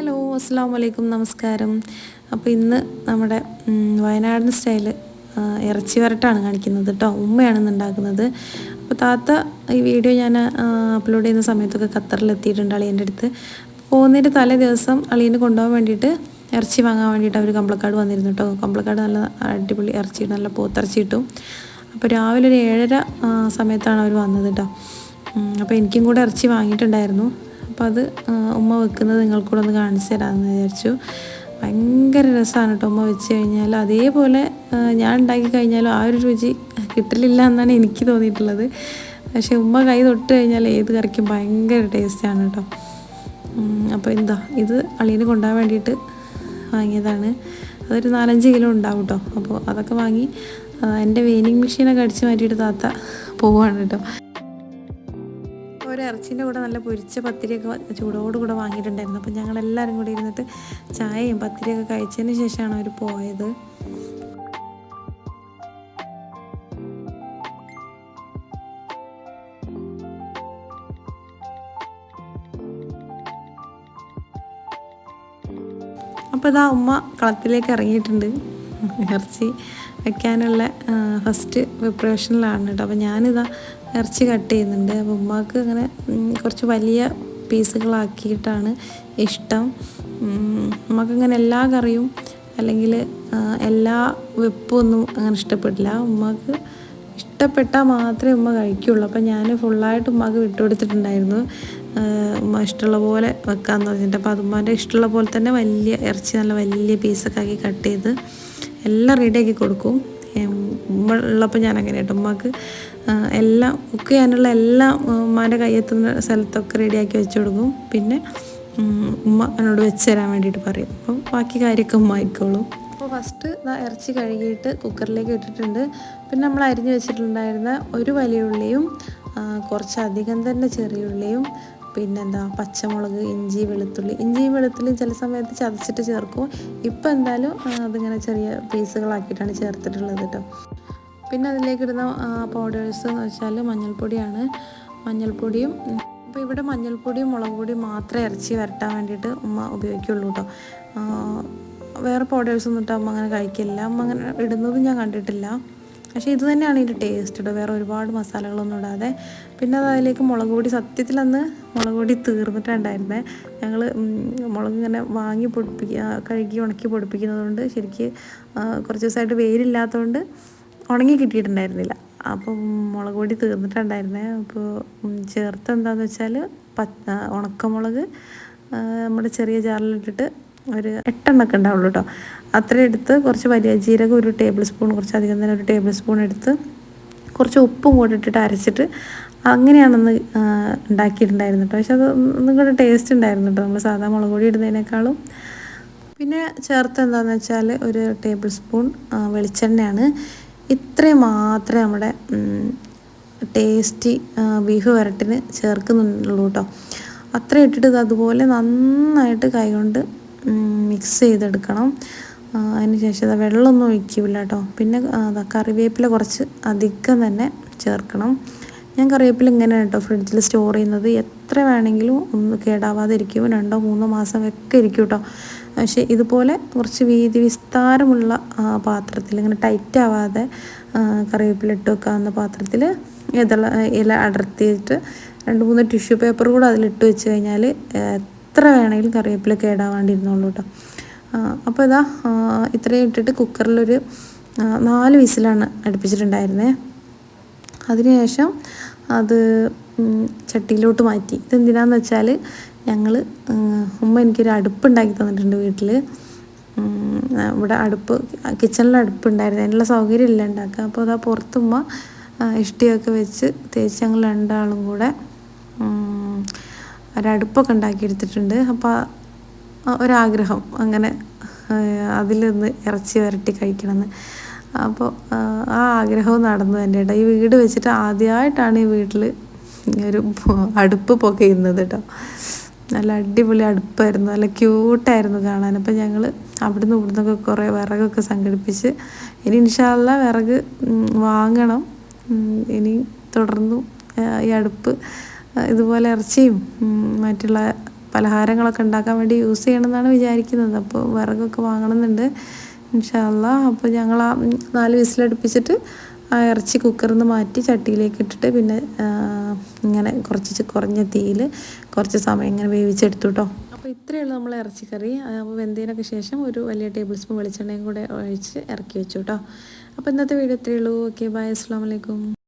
Hello അസ്സാം വലൈക്കും നമസ്കാരം. അപ്പോൾ ഇന്ന് നമ്മുടെ വയനാടൻ സ്റ്റൈൽ ഇറച്ചി വരട്ടാണ് കാണിക്കുന്നത് കേട്ടോ ഉമ്മയാണെന്ന് ഉണ്ടാക്കുന്നത്. അപ്പോൾ താത്ത ഈ വീഡിയോ ഞാൻ അപ്ലോഡ് ചെയ്യുന്ന സമയത്തൊക്കെ ഖത്തറിലെത്തിയിട്ടുണ്ട് അളിയന്റെ അടുത്ത്. പോകുന്നതിന്റെ തലേ ദിവസം അളിയന് കൊണ്ടുപോകാൻ വേണ്ടിയിട്ട് ഇറച്ചി വാങ്ങാൻ വേണ്ടിയിട്ട് അവർ കമ്പളക്കാട് വന്നിരുന്നു കേട്ടോ. കമ്പളക്കാട് നല്ല അടിപൊളി ഇറച്ചി നല്ല പോത്തിറച്ചി കിട്ടും. അപ്പോൾ രാവിലെ ഒരു ഏഴര സമയത്താണ് അവർ വന്നത് കേട്ടോ. അപ്പോൾ എനിക്കും കൂടെ ഇറച്ചി വാങ്ങിയിട്ടുണ്ടായിരുന്നു. അപ്പോൾ അത് ഉമ്മ വെക്കുന്നത് നിങ്ങൾക്കൂടെ ഒന്ന് കാണിച്ചു തരാമെന്ന് വിചാരിച്ചു. ഭയങ്കര രസമാണ് കേട്ടോ ഉമ്മ വെച്ച് കഴിഞ്ഞാൽ. അതേപോലെ ഞാൻ ഉണ്ടാക്കി കഴിഞ്ഞാലും ആ ഒരു രുചി കിട്ടലില്ല എന്നാണ് എനിക്ക് തോന്നിയിട്ടുള്ളത്. പക്ഷേ ഉമ്മ കൈ തൊട്ട് കഴിഞ്ഞാൽ ഏത് കറിക്കും ഭയങ്കര ടേസ്റ്റാണ് കേട്ടോ. അപ്പോൾ എന്താ ഇത് അളിയന് കൊണ്ടുപോകാൻ വേണ്ടിയിട്ട് വാങ്ങിയതാണ്. അതൊരു നാലഞ്ച് കിലോ ഉണ്ടാവും കേട്ടോ. അപ്പോൾ അതൊക്കെ വാങ്ങി എന്റെ വെയിനിങ് മെഷീനൊക്കെ അടിച്ച് മാറ്റിയിട്ട് താത്ത പോവാണ് കേട്ടോ. ഇറച്ചിന്റെ കൂടെ നല്ല പൊരിച്ച പത്തിരിയൊക്കെ ചൂടോടുകൂടെ ചൂടോട് കൂടെ വാങ്ങിയിട്ടുണ്ടായിരുന്നു. അപ്പം ഞങ്ങളെല്ലാവരും കൂടി ഇരുന്നിട്ട് ചായയും പത്തിരിയൊക്കെ കഴിച്ചതിന് ശേഷമാണ് അവർ പോയത്. അപ്പോൾ ഇതാ ഉമ്മ കളത്തിലേക്ക് ഇറങ്ങിയിട്ടുണ്ട്. ഇറച്ചി വെക്കാനുള്ള ഫസ്റ്റ് പ്രിപ്പറേഷനിലാണ് കേട്ടോ. അപ്പോൾ ഞാനിതാ ഇറച്ചി കട്ട് ചെയ്യുന്നുണ്ട്. അപ്പോൾ ഉമ്മാക്ക് അങ്ങനെ കുറച്ച് വലിയ പീസുകളാക്കിയിട്ടാണ് ഇഷ്ടം. ഉമ്മക്കങ്ങനെ എല്ലാ കറിയും അല്ലെങ്കിൽ എല്ലാ വെപ്പൊന്നും അങ്ങനെ ഇഷ്ടപ്പെട്ടില്ല. ഉമ്മക്ക് ഇഷ്ടപ്പെട്ടാൽ മാത്രമേ ഉമ്മ കഴിക്കുള്ളൂ. അപ്പം ഞാൻ ഫുള്ളായിട്ട് ഉമ്മക്ക് വിട്ടുകൊടുത്തിട്ടുണ്ടായിരുന്നു. ഉമ്മ ഇഷ്ടമുള്ള പോലെ വെക്കാമെന്ന് പറഞ്ഞിട്ട്. അപ്പോൾ അത് ഉമ്മാന്റെ ഇഷ്ടമുള്ള പോലെ തന്നെ വലിയ ഇറച്ചി നല്ല വലിയ പീസൊക്കെ ആക്കി കട്ട് ചെയ്ത് എല്ലാം റെഡിയാക്കി കൊടുക്കും. ഉമ്മ ഉള്ളപ്പോൾ ഞാൻ അങ്ങനെ കേട്ടോ ഉമ്മക്ക് എല്ലാം കുക്ക് ചെയ്യാനുള്ള എല്ലാം ഉമ്മാന്റെ കയ്യെത്തുന്ന സ്ഥലത്തൊക്കെ റെഡിയാക്കി വെച്ച് കൊടുക്കും. പിന്നെ ഉമ്മ എന്നോട് വെച്ച് തരാൻ വേണ്ടിയിട്ട് പറയും. അപ്പം ബാക്കി കാര്യമൊക്കെ ഉമ്മ ആയിക്കോളും. അപ്പോൾ ഫസ്റ്റ് ഇറച്ചി കഴുകിയിട്ട് കുക്കറിലേക്ക് ഇട്ടിട്ടുണ്ട്. പിന്നെ നമ്മൾ അരിഞ്ഞു വെച്ചിട്ടുണ്ടായിരുന്ന ഒരു വലിയ ഉള്ളിയും കുറച്ചധികം തന്നെ ചെറിയ ഉള്ളിയും പിന്നെന്താ പച്ചമുളക് ഇഞ്ചി വെളുത്തുള്ളി. ഇഞ്ചി വെളുത്തുള്ളി ചില സമയത്ത് ചതച്ചിട്ട് ചേർക്കും. ഇപ്പം എന്തായാലും അതിങ്ങനെ ചെറിയ പീസുകളാക്കിയിട്ടാണ് ചേർത്തിട്ടുള്ളത് കേട്ടോ പിന്നെ അതിലേക്ക് ഇടുന്ന പൗഡേഴ്സ് എന്ന് വെച്ചാൽ മഞ്ഞൾപ്പൊടിയാണ്. മഞ്ഞൾപ്പൊടിയും അപ്പോൾ ഇവിടെ മഞ്ഞൾപ്പൊടിയും മുളക് പൊടിയും മാത്രമേ ഇറച്ചി വരട്ടാൻ വേണ്ടിയിട്ട് ഉമ്മ ഉപയോഗിക്കുള്ളൂ കേട്ടോ വേറെ പൗഡേഴ്സ് ഒന്നും ഇട്ട് അമ്മ അങ്ങനെ കഴിക്കില്ല. അമ്മ അങ്ങനെ ഇടുന്നതും ഞാൻ കണ്ടിട്ടില്ല. പക്ഷേ ഇത് തന്നെയാണ് ഇതിന്റെ ടേസ്റ്റ് വേറെ ഒരുപാട് മസാലകളൊന്നും ഇടാതെ. പിന്നെ അത് അതിലേക്ക് മുളക് പൊടി സത്യത്തിൽ അന്ന് മുളക് പൊടി തീർന്നിട്ടുണ്ടായിരുന്നേ. ഞങ്ങൾ മുളക് ഇങ്ങനെ വാങ്ങി പൊടിപ്പിക്കുക കഴുകി ഉണക്കി പൊടിപ്പിക്കുന്നതുകൊണ്ട് ശരിക്ക് കുറച്ച് ദിവസമായിട്ട് വെയിലില്ലാത്തതുകൊണ്ട് ഉണങ്ങി കിട്ടിയിട്ടുണ്ടായിരുന്നില്ല. അപ്പോൾ മുളക് പൊടി തീർന്നിട്ടുണ്ടായിരുന്നേ. അപ്പോൾ ചേർത്ത് എന്താണെന്ന് വെച്ചാൽ പച്ച ഉണക്കമുളക് നമ്മുടെ ചെറിയ ജാറിലിട്ടിട്ട് ഒരു എട്ടെണ്ണൊക്കെ ഉണ്ടാവുള്ളൂ കേട്ടോ അത്രയും എടുത്ത് കുറച്ച് വലിയ ജീരകം ഒരു ടേബിൾ സ്പൂൺ കുറച്ച് അധികം തന്നെ ഒരു ടേബിൾ സ്പൂൺ എടുത്ത് കുറച്ച് ഉപ്പും കൂടി ഇട്ടിട്ട് അരച്ചിട്ട് അങ്ങനെയാണെന്ന് ഉണ്ടാക്കിയിട്ടുണ്ടായിരുന്നു കേട്ടോ പക്ഷെ അത് ഒന്നും കൂടെ ടേസ്റ്റ് ഉണ്ടായിരുന്നു കേട്ടോ നമ്മൾ സാധാ മുളക് പൊടി ഇടുന്നതിനേക്കാളും. പിന്നെ ചേർത്ത് എന്താണെന്ന് വെച്ചാൽ ഒരു ടേബിൾ സ്പൂൺ വെളിച്ചെണ്ണയാണ്. ഇത്രയും മാത്രമേ നമ്മുടെ ടേസ്റ്റി ബീഫ് വരട്ടിന് ചേർക്കുന്നുള്ളൂ കേട്ടോ അത്ര ഇട്ടിട്ട് അതുപോലെ നന്നായിട്ട് കൈകൊണ്ട് മിക്സ് ചെയ്തെടുക്കണം. ആ, അതിന് ശേഷം ദാ വെള്ളമൊന്നും ഒഴിക്കില്ല കേട്ടോ പിന്നെ കറിവേപ്പില കുറച്ച് അധികം തന്നെ ചേർക്കണം. ഞാൻ കറിവേപ്പില ഇങ്ങനെയാണ് കേട്ടോ ഫ്രിഡ്ജിൽ സ്റ്റോർ ചെയ്യുന്നത്. എത്ര വേണമെങ്കിലും ഒന്ന് കേടാവാതെ ഇരിക്കും. രണ്ടോ മൂന്നോ മാസം ഒക്കെ ഇരിക്കും കേട്ടോ പക്ഷേ ഇതുപോലെ കുറച്ച് വീതി വിസ്താരമുള്ള പാത്രത്തിൽ ഇങ്ങനെ ടൈറ്റ് ആവാതെ കറിവേപ്പില ഇട്ട് വെക്കാവുന്ന പാത്രത്തിൽ ഇതള ഇല അടർത്തിയിട്ട് രണ്ട് മൂന്ന് ടിഷ്യൂ പേപ്പർ കൂടെ അതിലിട്ട് വെച്ച് കഴിഞ്ഞാൽ എത്ര വേണമെങ്കിലും കറിവേപ്പില കേടാവാണ്ടിരുന്നുള്ളൂ കേട്ടോ അപ്പോൾ ഇതാ ഇത്രയും ഇട്ടിട്ട് കുക്കറിലൊരു നാല് വിസിലാണ് അടുപ്പിച്ചിട്ടുണ്ടായിരുന്നേ. അതിനുശേഷം അത് ചട്ടിയിലോട്ട് മാറ്റി. ഇതെന്തിനാന്ന് വെച്ചാൽ ഞങ്ങൾ ഉമ്മ എനിക്കൊരു അടുപ്പ് ഉണ്ടാക്കി തന്നിട്ടുണ്ട് വീട്ടിൽ ഇവിടെ അടുപ്പ് കിച്ചണിൽ അടുപ്പ് ഉണ്ടായിരുന്നു അതിനുള്ള സൗകര്യം ഇല്ല ഉണ്ടാക്കുക അപ്പോൾ അതാ പുറത്തുമ്മ ഇഷ്ടിയൊക്കെ വെച്ച് തേച്ച് ഞങ്ങൾ രണ്ടാളും കൂടെ ഒരടുപ്പൊക്കെ ഉണ്ടാക്കിയെടുത്തിട്ടുണ്ട്. അപ്പോൾ ഒരാഗ്രഹം അങ്ങനെ അതിലൊന്ന് ഇറച്ചി വരട്ടി കഴിക്കണമെന്ന് അപ്പോൾ ആ ആഗ്രഹവും നടന്നു എന്റെ കേട്ടോ ഈ വീട് വെച്ചിട്ട് ആദ്യമായിട്ടാണ് ഈ വീട്ടിൽ ഒരു അടുപ്പ് പൊക്കയുന്നത് കേട്ടോ നല്ല അടിപൊളി അടുപ്പായിരുന്നു. നല്ല ക്യൂട്ടായിരുന്നു കാണാൻ. അപ്പം ഞങ്ങൾ അവിടുന്ന് ഇവിടുന്നൊക്കെ കുറേ വിറകൊക്കെ സംഘടിപ്പിച്ച് ഇനി ഇൻഷാല്ല വിറക് വാങ്ങണം. ഇനി തുടർന്നു ഈ അടുപ്പ് ഇതുപോലെ ഇറച്ചിയും മറ്റുള്ള പലഹാരങ്ങളൊക്കെ ഉണ്ടാക്കാൻ വേണ്ടി യൂസ് ചെയ്യണമെന്നാണ് വിചാരിക്കുന്നത്. അപ്പോൾ വിറകൊക്കെ വാങ്ങണമെന്നുണ്ട്. ഇൻഷാല്ല അപ്പോൾ ഞങ്ങൾ ആ നാല് വിസിലടുപ്പിച്ചിട്ട് ആ ഇറച്ചി കുക്കറിൽ നിന്ന് മാറ്റി ചട്ടിയിലേക്ക് ഇട്ടിട്ട് പിന്നെ ഇങ്ങനെ കുറച്ച് കുറഞ്ഞ തീയിൽ കുറച്ച് സമയം ഇങ്ങനെ വേവിച്ചെടുത്തു കേട്ടോ അപ്പോൾ ഇത്രയേ ഉള്ളൂ നമ്മൾ ഇറച്ചിക്കറി അപ്പോൾ വെന്തതിനൊക്കെ ശേഷം ഒരു വലിയ ടേബിൾ സ്പൂൺ വെളിച്ചെണ്ണയും കൂടെ ഒഴിച്ച് ഇറക്കി വെച്ചു കേട്ടോ അപ്പോൾ ഇന്നത്തെ വീഡിയോ ഇത്രയേ ഉള്ളൂ. ഓക്കെ ബൈ അസ്സാം വലൈക്കും